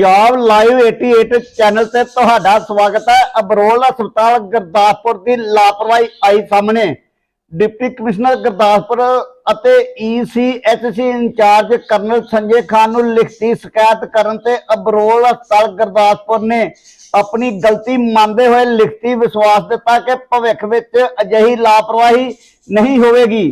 Punjab live 88 channel ਤੇ ਤੁਹਾਡਾ ਸਵਾਗਤ ਹੈ। ਅਬਰੋਲ ਹਸਪਤਾਲ ਗੁਰਦਾਸਪੁਰ ਦੀ ਲਾਪਰਵਾਹੀ ਆਈ ਸਾਹਮਣੇ। ਡਿਪਟੀ ਕਮਿਸ਼ਨਰ ਗੁਰਦਾਸਪੁਰ ਅਤੇ ECHC incharge colonel Sanjay Khan ਨੂੰ ਲਿਖਤੀ ਸ਼ਿਕਾਇਤ ਕਰਨ ਤੇ ਅਬਰੋਲ ਹਸਪਤਾਲ ਗੁਰਦਾਸਪੁਰ ਨੇ ਆਪਣੀ ਗਲਤੀ ਮੰਨਦੇ ਹੋਏ ਲਿਖਤੀ ਵਿਸ਼ਵਾਸ ਦਿੱਤਾ ਕਿ ਭਵਿੱਖ ਵਿੱਚ ਅਜਿਹੀ ਲਾਪਰਵਾਹੀ ਨਹੀਂ ਹੋਵੇਗੀ।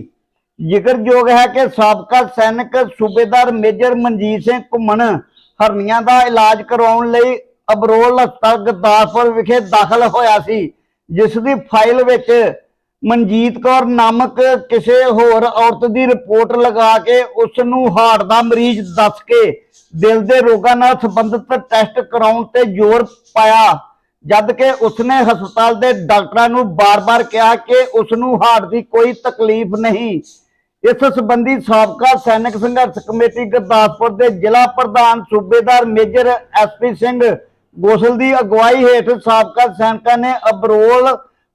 ਜ਼ਿਕਰਯੋਗ ਹੈ ਕਿ ਸਾਬਕਾ ਸੈਨਿਕ ਸੂਬੇਦਾਰ ਮੇਜਰ ਮਨਜੀਤ ਸਿੰਘ ਘੁੰਮਣ ਹਰਨੀਆਂ ਦਾ ਇਲਾਜ ਕਰਵਾਉਣ ਲਈ ਅਬਰੋਲ ਹਸਪਤਾਲ ਗੁਰਦਾਸਪੁਰ ਵਿਖੇ ਦਾਖਲ ਹੋਇਆ ਸੀ, ਜਿਸ ਦੀ ਫਾਈਲ ਵਿੱਚ ਮਨਜੀਤ ਕੌਰ ਨਾਮਕ ਕਿਸੇ ਹੋਰ ਔਰਤ ਦੀ ਰਿਪੋਰਟ ਲਗਾ ਕੇ ਉਸ ਨੂੰ ਹਾਰਟ ਦਾ ਮਰੀਜ਼ ਦੱਸ ਕੇ ਦਿਲ ਦੇ ਰੋਗਾਂ ਨਾਲ ਸੰਬੰਧਿਤ ਟੈਸਟ ਕਰਾਉਣ ਤੇ ਜ਼ੋਰ ਪਾਇਆ, ਜਦ ਕਿ ਉਸਨੇ ਹਸਪਤਾਲ ਦੇ ਡਾਕਟਰਾਂ ਨੂੰ ਬਾਰ-ਬਾਰ ਕਿਹਾ ਕਿ ਉਸ ਨੂੰ ਹਾਰਟ ਦੀ ਕੋਈ ਤਕਲੀਫ ਨਹੀਂ। ਇਸ ਸੰਬੰਧੀ ਸਾਬਕਾ ਸੈਨਿਕ ਸੰਘਰਸ਼ ਕਮੇਟੀ ਗੁਰਦਾਸਪੁਰ ਦੇ ਜ਼ਿਲ੍ਹਾ ਪ੍ਰਧਾਨ ਸੂਬੇਦਾਰ ਮੇਜਰ ਐਸਪੀ ਸਿੰਘ ਗੋਸਲ ਦੀ ਅਗਵਾਈ ਹੇਠ ਸਾਬਕਾ ਸੈਨਿਕਾਂ ਨੇ ਅਬਰੋਲ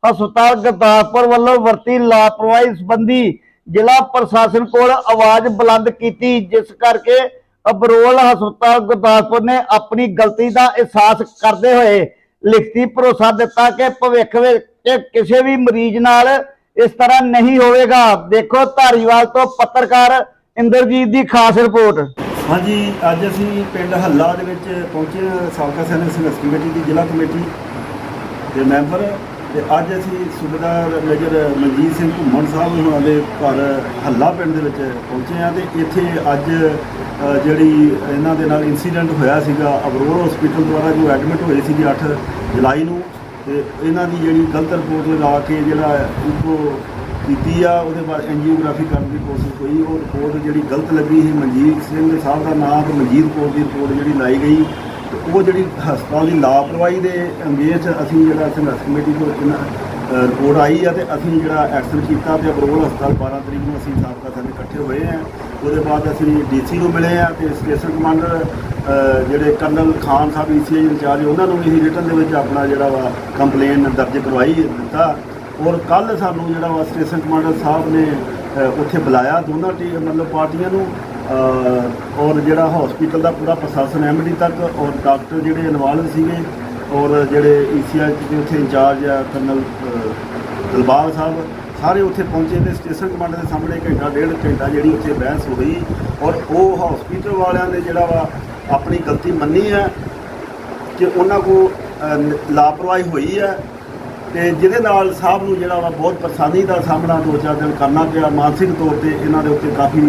ਹਸਪਤਾਲ ਗੁਰਦਾਸਪੁਰ ਵੱਲੋਂ ਵਰਤੀ ਲਾਪਰਵਾਹੀ ਸੰਬੰਧੀ ਜ਼ਿਲ੍ਹਾ ਪ੍ਰਸ਼ਾਸਨ ਕੋਲ ਆਵਾਜ਼ ਬੁਲੰਦ ਕੀਤੀ, ਜਿਸ ਕਰਕੇ ਅਬਰੋਲ ਹਸਪਤਾਲ ਗੁਰਦਾਸਪੁਰ ਨੇ ਆਪਣੀ ਗਲਤੀ ਦਾ ਅਹਿਸਾਸ ਕਰਦੇ ਹੋਏ ਲਿਖਤੀ ਭਰੋਸਾ ਦਿੱਤਾ ਕਿ ਭਵਿੱਖ ਵਿੱਚ ਕਿਸੇ ਵੀ ਮਰੀਜ਼ ਨਾਲ ਇਸ ਤਰ੍ਹਾਂ ਨਹੀਂ ਹੋਵੇਗਾ। ਦੇਖੋ ਧਾਰੀਵਾਲ ਤੋਂ ਪੱਤਰਕਾਰ ਇੰਦਰਜੀਤ ਦੀ ਖਾਸ ਰਿਪੋਰਟ। ਹਾਂਜੀ ਅੱਜ ਅਸੀਂ ਪਿੰਡ ਹੱਲਾ ਦੇ ਵਿੱਚ ਪਹੁੰਚੇ ਹਾਂ। ਸਾਬਕਾ ਸੈਨਿਕ ਸੰਘਰਸ਼ ਕਮੇਟੀ ਦੀ ਜ਼ਿਲ੍ਹਾ ਕਮੇਟੀ ਦੇ ਮੈਂਬਰ। ਤੇ ਅੱਜ ਅਸੀਂ ਸੂਬੇਦਾਰ ਮੇਜਰ ਮਨਜੀਤ ਸਿੰਘ ਘੁੰਮਣ ਸਾਹਿਬ ਉਹਨਾਂ ਦੇ ਘਰ ਹੱਲਾ ਪਿੰਡ ਦੇ ਵਿੱਚ ਪਹੁੰਚੇ ਹਾਂ। ਤੇ ਇੱਥੇ ਅੱਜ ਅ, ਜਿਹੜੀ ਇਹਨਾਂ ਦੇ ਨਾਲ ਇਨਸੀਡੈਂਟ ਹੋਇਆ ਸੀਗਾ ਅਬਰੋਲ ਹਸਪੀਟਲ ਦੁਆਰਾ ਜੋ ਐਡਮਿਟ ਹੋਏ ਸੀਗੇ 8 ਜੁਲਾਈ ਨੂੰ। ਤੇ ਇਹਨਾਂ ਦੀ ਜਿਹੜੀ ਗਲਤ ਰਿਪੋਰਟ ਲਗਾ ਕੇ ਜਿਹੜਾ ਇਨਕੋ ਕੀਤੀ ਆ, ਉਹਦੇ ਬਾਅਦ ਐਂਜੀਓਗ੍ਰਾਫੀ ਕਰਨ ਦੀ ਕੋਸ਼ਿਸ਼ ਹੋਈ। ਉਹ ਰਿਪੋਰਟ ਜਿਹੜੀ ਗਲਤ ਲੱਗੀ ਸੀ ਮਨਜੀਤ ਸਿੰਘ ਸਾਹਿਬ ਦਾ ਨਾਮ ਤੇ ਮਨਜੀਤ ਕੌਰ ਦੀ ਰਿਪੋਰਟ ਜਿਹੜੀ ਲਾਈ ਗਈ। ਤੇ ਉਹ ਜਿਹੜੀ ਹਸਪਤਾਲ ਦੀ ਲਾਪਰਵਾਹੀ ਦੇ ਅੰਗੇਜ ਅਸੀਂ ਜਿਹੜਾ ਸੰਘਰਸ਼ ਕਮੇਟੀ ਤੋਂ ਰਿਪੋਰਟ ਆਈ ਆ ਤੇ ਅਸੀਂ ਜਿਹੜਾ ਐਕਸ਼ਨ ਕੀਤਾ ਤੇ ਅਬਰੋਲ ਹਸਪਤਾਲ 12 ਤਰੀਕ ਨੂੰ ਅਸੀਂ ਸਾਬਕਾ ਸਾਰੇ ਇਕੱਠੇ ਹੋਏ ਆ। ਉਹਦੇ ਬਾਅਦ ਅਸੀਂ ਡੀਸੀ ਨੂੰ ਮਿਲੇ ਆ ਤੇ ਸਟੇਸ਼ਨ ਕਮਾਂਡਰ ਜਿਹੜੇ ਕਰਨਲ ਖਾਨ ਸਾਹਿਬ ਈਸੀਆਈ ਇੰਚਾਰਜ, ਉਹਨਾਂ ਨੂੰ ਵੀ ਅਸੀਂ ਰਿਟਨ ਦੇ ਵਿੱਚ ਆਪਣਾ ਜਿਹੜਾ ਵਾ ਕੰਪਲੇਨ ਦਰਜ ਕਰਵਾਈ, ਦਿੱਤਾ। ਔਰ ਕੱਲ ਸਾਨੂੰ ਜਿਹੜਾ ਵਾ ਸਟੇਸ਼ਨ ਕਮਾਂਡਰ ਸਾਹਿਬ ਨੇ ਉੱਥੇ ਬੁਲਾਇਆ, ਦੋਨਾਂ ਟੀ, ਮਤਲਬ ਪਾਰਟੀਆਂ ਨੂੰ। ਔਰ ਜਿਹੜਾ ਹਸਪੀਟਲ ਦਾ ਪੂਰਾ ਪ੍ਰਸ਼ਾਸਨ ਐਮਡੀ ਤੱਕ, ਔਰ ਡਾਕਟਰ ਜਿਹੜੇ ਇਨਵੋਲਵ ਸੀਗੇ, ਔਰ ਜਿਹੜੇ ਈਸੀਆਈ ਦੇ ਉੱਥੇ ਇੰਚਾਰਜ ਆ, ਕਰਨਲ ਦਲਬਾਗ ਸਾਹਿਬ ਸਾਰੇ ਉੱਥੇ ਪਹੁੰਚੇ ਤੇ ਸਟੇਸ਼ਨ ਕਮਾਂਡਰ ਦੇ ਸਾਹਮਣੇ ਘੰਟਾ, ਡੇਢ ਘੰਟਾ ਜਿਹੜੀ ਉੱਥੇ ਬਹਿਸ ਹੋਈ ਔਰ ਉਹ ਹਸਪੀਟਲ ਵਾਲਿਆਂ ਨੇ ਜਿਹੜਾ ਵਾ ਆਪਣੀ ਗਲਤੀ ਮੰਨੀ ਹੈ ਕਿ ਉਹਨਾਂ ਕੋ ਲਾਪਰਵਾਹੀ ਹੋਈ ਹੈ ਤੇ ਜਿਹਦੇ ਨਾਲ ਸਾਹਿਬ ਨੂੰ ਜਿਹੜਾ ਵਾ ਬਹੁਤ ਪਰੇਸ਼ਾਨੀ ਦਾ ਸਾਹਮਣਾ ਦੋ ਚਾਰ ਦਿਨ ਕਰਨਾ ਪਿਆ। ਮਾਨਸਿਕ ਤੌਰ ਤੇ ਇਹਨਾਂ ਦੇ ਉੱਤੇ ਕਾਫੀ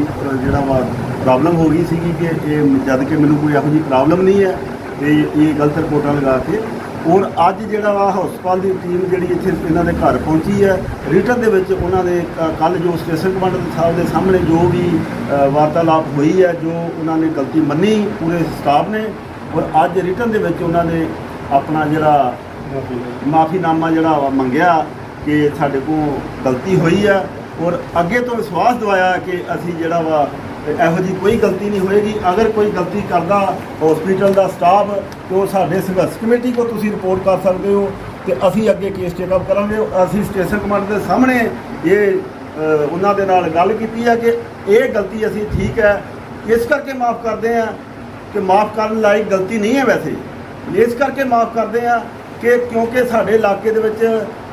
ਜਿਹੜਾ ਵਾ ਪ੍ਰੋਬਲਮ ਹੋ ਗਈ ਸੀਗੀ ਕਿ ਇਹ ਜਦ ਕਿ ਮੈਨੂੰ ਕੋਈ ਇਹੋ ਜਿਹੀ ਪ੍ਰੋਬਲਮ ਨਹੀਂ ਹੈ ਤੇ ਇਹ ਗਲਤ ਰਿਪੋਰਟਾਂ ਲਗਾ ਕੇ ਔਰ ਅੱਜ ਜਿਹੜਾ ਵਾ ਹਸਪਤਾਲ ਦੀ ਟੀਮ ਜਿਹੜੀ ਇੱਥੇ ਇਹਨਾਂ ਦੇ ਘਰ ਪਹੁੰਚੀ ਹੈ ਰਿਟਨ ਦੇ ਵਿੱਚ ਉਹਨਾਂ ਦੇ ਕੱਲ ਜੋ ਸਟੇਸ਼ਨ ਕਮਾਂਡਰ ਸਾਹਿਬ ਦੇ ਸਾਹਮਣੇ ਜੋ ਵੀ ਵਾਰਤਾਲਾਪ ਹੋਈ ਹੈ, ਜੋ ਉਹਨਾਂ ਨੇ ਗਲਤੀ ਮੰਨੀ, ਪੂਰੇ ਸਟਾਫ ਨੇ ਔਰ ਅੱਜ ਰਿਟਨ ਦੇ ਵਿੱਚ ਉਹਨਾਂ ਨੇ ਆਪਣਾ ਜਿਹੜਾ ਮਾਫੀਨਾਮਾ ਜਿਹੜਾ ਵਾ ਮੰਗਿਆ ਕਿ ਸਾਡੇ ਕੋਲ ਗਲਤੀ ਹੋਈ ਆ ਔਰ ਅੱਗੇ ਤੋਂ ਵਿਸ਼ਵਾਸ ਦਵਾਇਆ ਕਿ ਅਸੀਂ ਜਿਹੜਾ ਵਾ ਇਹੋ ਜੀ ਕੋਈ ਗਲਤੀ ਨਹੀਂ ਹੋਏਗੀ। ਅਗਰ ਕੋਈ ਗਲਤੀ ਕਰਦਾ ਹਸਪੀਟਲ ਦਾ ਸਟਾਫ ਤੇ ਉਹ ਸਾਡੇ ਸੰਘਰਸ਼ ਕਮੇਟੀ ਕੋ ਤੁਸੀਂ ਰਿਪੋਰਟ ਕਰ ਸਕਦੇ ਹੋ ਤੇ ਅਸੀਂ ਅੱਗੇ ਕੇਸ ਟੇਕਅਪ ਕਰਾਂਗੇ। ਅਸੀਂ ਸਟੇਸ਼ਨ ਕਮਾਂਡ ਦੇ ਸਾਹਮਣੇ ਇਹ ਉਹਨਾਂ ਦੇ ਨਾਲ ਗੱਲ ਕੀਤੀ ਹੈ ਕਿ ਇਹ ਗਲਤੀ ਅਸੀਂ ਠੀਕ ਹੈ। ਇਸ ਕਰਕੇ ਮਾਫ ਕਰਦੇ ਆ ਕਿ ਮਾਫ ਕਰਨ ਲਾਇਕ ਗਲਤੀ ਨਹੀਂ ਹੈ ਵੈਸੇ। ਇਸ ਕਰਕੇ ਮਾਫ ਕਰਦੇ ਆ ਕਿ ਕਿਉਂਕਿ ਸਾਡੇ ਇਲਾਕੇ ਦੇ ਵਿੱਚ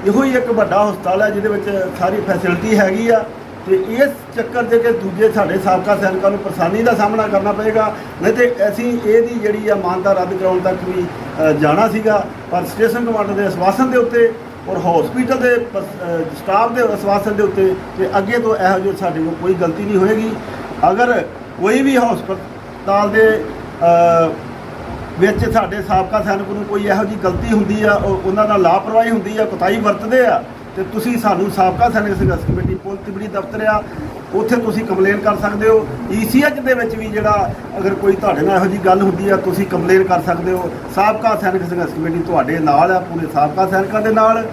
ਇਹੋ ਹੀ ਇੱਕ ਵੱਡਾ ਹਸਪਤਾਲ ਹੈ, ਜਿਹਦੇ ਵਿੱਚ ਸਾਰੀ ਫੈਸਿਲਿਟੀ ਹੈਗੀ ਆ। ਤੇ ਇਸ ਚੱਕਰ ਦੇ ਕਿ ਦੂਜੇ ਸਾਡੇ ਸਾਬਕਾ ਸੈਨਿਕਾਂ ਨੂੰ ਪਰੇਸ਼ਾਨੀ ਦਾ ਸਾਹਮਣਾ ਕਰਨਾ ਪਏਗਾ। ਨਹੀਂ ਤੇ ਅਸੀਂ ਇਹਦੀ ਜਿਹੜੀ ਆ ਮਾਨਤਾ ਰੱਦ ਕਰਾਉਣ ਤੱਕ ਵੀ ਜਾਣਾ ਸੀਗਾ, ਪਰ ਸਟੇਸ਼ਨ ਕਮਾਂਡਰ ਦੇ ਆਸ਼ਵਾਸਨ ਦੇ ਉੱਤੇ ਔਰ ਹਸਪੀਟਲ ਦੇ ਸਟਾਫ ਦੇ ਆਸ਼ਵਾਸਨ ਦੇ ਉੱਤੇ ਕਿ ਅੱਗੇ ਤੋਂ ਇਹੋ ਜਿਹੀ ਸਾਡੇ ਕੋਲ ਕੋਈ ਗਲਤੀ ਨਹੀਂ ਹੋਏਗੀ। ਅਗਰ ਕੋਈ ਵੀ ਹਸਪਤਾਲ ਦੇ ਵਿੱਚ ਸਾਡੇ ਸਾਬਕਾ ਸੈਨਿਕ ਨੂੰ ਕੋਈ ਇਹੋ ਜਿਹੀ ਗਲਤੀ ਹੁੰਦੀ ਆ, ਉਹ ਉਹਨਾਂ ਨਾਲ ਲਾਪਰਵਾਹੀ ਹੁੰਦੀ ਆ ਕੁਤਾਈ ਵਰਤਦੇ ਆ ਤੇ ਤੁਸੀਂ ਸਾਨੂੰ ਸਾਬਕਾ ਸੈਨਿਕ ਸੰਘਰਸ਼ ਕਮੇਟੀ ਪੁਲਿਸ ਤਿਬੜੀ ਦਫ਼ਤਰ ਆ, ਉੱਥੇ ਤੁਸੀਂ ਕੰਪਲੇਨ ਕਰ ਸਕਦੇ ਹੋ। ਈਸੀਐਚ ਦੇ ਵਿੱਚ ਵੀ ਜਿਹੜਾ ਅਗਰ ਕੋਈ ਤੁਹਾਡੇ ਨਾਲ ਇਹੋ ਜਿਹੀ ਗੱਲ ਹੁੰਦੀ ਆ, ਤੁਸੀਂ ਕੰਪਲੇਨ ਕਰ ਸਕਦੇ ਹੋ। ਸਾਬਕਾ ਸੈਨਿਕ ਸੰਘਰਸ਼ ਕਮੇਟੀ ਤੁਹਾਡੇ ਨਾਲ ਆ, ਪੂਰੇ ਸਾਬਕਾ ਸੈਨਿਕਾਂ ਦੇ ਨਾਲ।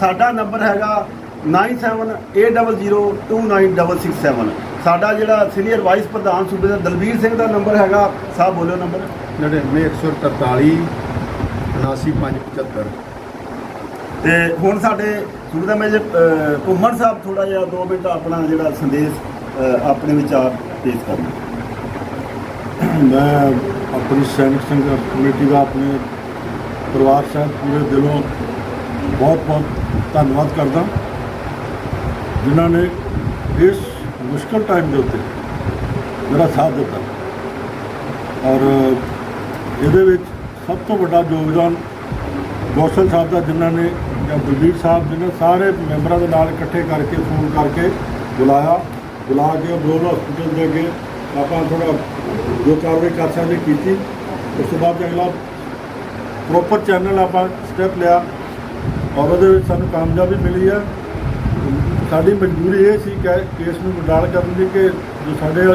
ਸਾਡਾ ਨੰਬਰ ਹੈਗਾ 9780029667 ਸਾਡਾ ਜਿਹੜਾ ਸੀਨੀਅਰ ਵਾਈਸ ਪ੍ਰਧਾਨ ਸੂਬੇ ਦਾ ਦਲਬੀਰ ਸਿੰਘ ਦਾ ਨੰਬਰ ਹੈਗਾ। ਸਾਹਿਬ ਬੋਲਿਓ ਨੰਬਰ। 99143 79575 ਤੇ ਹੁਣ ਸਾਡੇ ਸੂਬੇ ਦਾ ਮੈਂ ਜੇ ਘੁੰਮਣ ਸਾਹਿਬ ਥੋੜਾ ਜਿਹਾ 2 ਮਿੰਟ ਆਪਣਾ ਜਿਹੜਾ ਸੰਦੇਸ਼ ਆਪਣੇ ਵਿਚਾਰ ਪੇਸ਼ ਕਰਨ। ਮੈਂ ਆਪਣੀ ਸੈਨਿਕ ਸੰਘਰਸ਼ ਕਮੇਟੀ ਦਾ, ਆਪਣੇ ਪਰਿਵਾਰ ਸਾਹਿਬ ਪੂਰੇ ਦਿਲੋਂ ਬਹੁਤ ਬਹੁਤ ਧੰਨਵਾਦ ਕਰਦਾ। ਜਿਨ੍ਹਾਂ ਨੇ ਇਸ ਮੁਸ਼ਕਲ ਟਾਈਮ ਦੇ ਉੱਤੇ ਮੇਰਾ ਸਾਥ ਦਿੱਤਾ। ਔਰ ਇਹਦੇ ਵਿੱਚ ਸਭ ਤੋਂ ਵੱਡਾ ਯੋਗਦਾਨ ਗੌਸਲ ਸਾਹਿਬ ਦਾ, ਜਿਨ੍ਹਾਂ ਨੇ ਜਾਂ ਬਲਬੀਰ ਸਾਹਿਬ ਜਿਹਨੇ ਸਾਰੇ ਮੈਂਬਰਾਂ ਦੇ ਨਾਲ ਇਕੱਠੇ ਕਰਕੇ ਫੋਨ ਕਰਕੇ ਬੁਲਾਇਆ। ਬੁਲਾ ਕੇ ਬਲੋਰ ਹਸਪੀਟਲ ਦੇ ਅੱਗੇ ਆਪਾਂ ਥੋੜਾ ਜੋ ਕਾਰਵਾਈ ਕਰ ਸਕਦੇ ਕੀਤੀ। ਉਸ ਤੋਂ ਬਾਅਦ ਅਗਲਾ ਪ੍ਰੋਪਰ ਚੈਨਲ ਆਪਾਂ ਸਟੈਪ ਲਿਆ ਔਰ ਉਹਦੇ ਵਿੱਚ ਸਾਨੂੰ ਕਾਮਯਾਬੀ ਮਿਲੀ ਹੈ। ਸਾਡੀ ਮਜਬੂਰੀ ਇਹ ਸੀ ਕਿ ਕੇਸ ਨੂੰ ਵਿਡਾਲ ਕਰਨ ਦੀ ਕਿ ਜੋ ਸਾਡੇ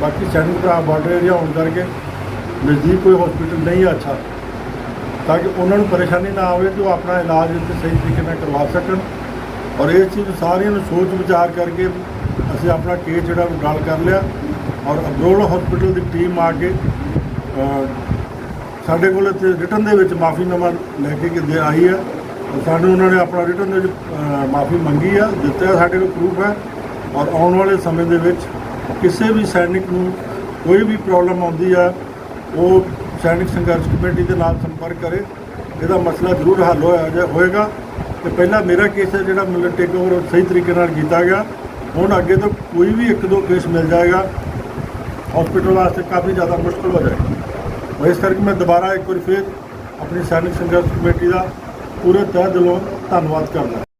ਬਾਕੀ ਸੈਨਿਕ ਭਰਾ ਬਾਰਡਰ ਏਰੀਆ ਹੋਣ ਕਰਕੇ ਨਜ਼ਦੀਕ ਕੋਈ ਹਸਪੀਟਲ ਨਹੀਂ ਹੈ ਅੱਛਾ। ਤਾਂ ਕਿ ਉਹਨਾਂ ਨੂੰ ਪਰੇਸ਼ਾਨੀ ਨਾ ਆਵੇ ਤੇ ਉਹ ਆਪਣਾ ਇਲਾਜ ਇੱਥੇ ਸਹੀ ਤਰੀਕੇ ਨਾਲ ਕਰਵਾ ਸਕਣ। ਔਰ ਇਹ ਚੀਜ਼ ਸਾਰਿਆਂ ਨੂੰ ਸੋਚ ਵਿਚਾਰ ਕਰਕੇ ਅਸੀਂ ਆਪਣਾ ਕੇਸ ਜਿਹੜਾ ਉਹ ਗੱਲ ਕਰ ਲਿਆ। ਔਰ ਅਬਰੋਲ ਹਸਪੀਟਲ ਦੀ ਟੀਮ ਆ ਕੇ ਸਾਡੇ ਕੋਲ ਇੱਥੇ ਰਿਟਰਨ ਦੇ ਵਿੱਚ ਮਾਫੀਨਾਮਾ ਲੈ ਕੇ ਕਿਤੇ ਆਈ ਹੈ ਔਰ ਸਾਨੂੰ ਉਹਨਾਂ ਨੇ ਆਪਣਾ ਰਿਟਰਨ ਦੇ ਵਿੱਚ ਮਾਫੀ ਮੰਗੀ ਆ, ਦਿੱਤਾ ਸਾਡੇ ਕੋਲ ਪ੍ਰੂਫ ਹੈ। ਔਰ ਆਉਣ ਵਾਲੇ ਸਮੇਂ ਦੇ ਵਿੱਚ ਕਿਸੇ ਵੀ ਸੈਨਿਕ ਨੂੰ ਕੋਈ ਵੀ ਪ੍ਰੋਬਲਮ ਆਉਂਦੀ ਆ, ਉਹ ਸੈਨਿਕ ਸੰਘਰਸ਼ ਕਮੇਟੀ ਦੇ ਨਾਲ ਸੰਪਰਕ ਕਰੇ। ਇਹਦਾ ਮਸਲਾ ਜ਼ਰੂਰ ਹੱਲ ਹੋਇਆ ਜਾ- ਹੋਏਗਾ। ਤੇ ਪਹਿਲਾਂ ਮੇਰਾ ਕੇਸ ਹੈ ਜਿਹੜਾ ਮਤਲਬ ਟੇਕ ਓਵਰ ਸਹੀ ਤਰੀਕੇ ਨਾਲ ਕੀਤਾ ਗਿਆ। ਹੁਣ ਅੱਗੇ ਤੋਂ ਕੋਈ ਵੀ ਇੱਕ ਦੋ ਕੇਸ ਮਿਲ ਜਾਏਗਾ। ਹਸਪੀਟਲ ਵਾਸਤੇ ਕਾਫੀ ਜ਼ਿਆਦਾ ਮੁਸ਼ਕਲ ਹੋ ਜਾਏਗਾ। ਇਸ ਕਰਕੇ ਮੈਂ ਦੁਬਾਰਾ ਇੱਕ ਵਾਰੀ ਫਿਰ ਆਪਣੀ ਸੈਨਿਕ ਸੰਘਰਸ਼ ਕਮੇਟੀ ਦਾ ਪੂਰੇ ਤਹਿ ਦਿਲੋਂ ਧੰਨਵਾਦ ਕਰਦਾ।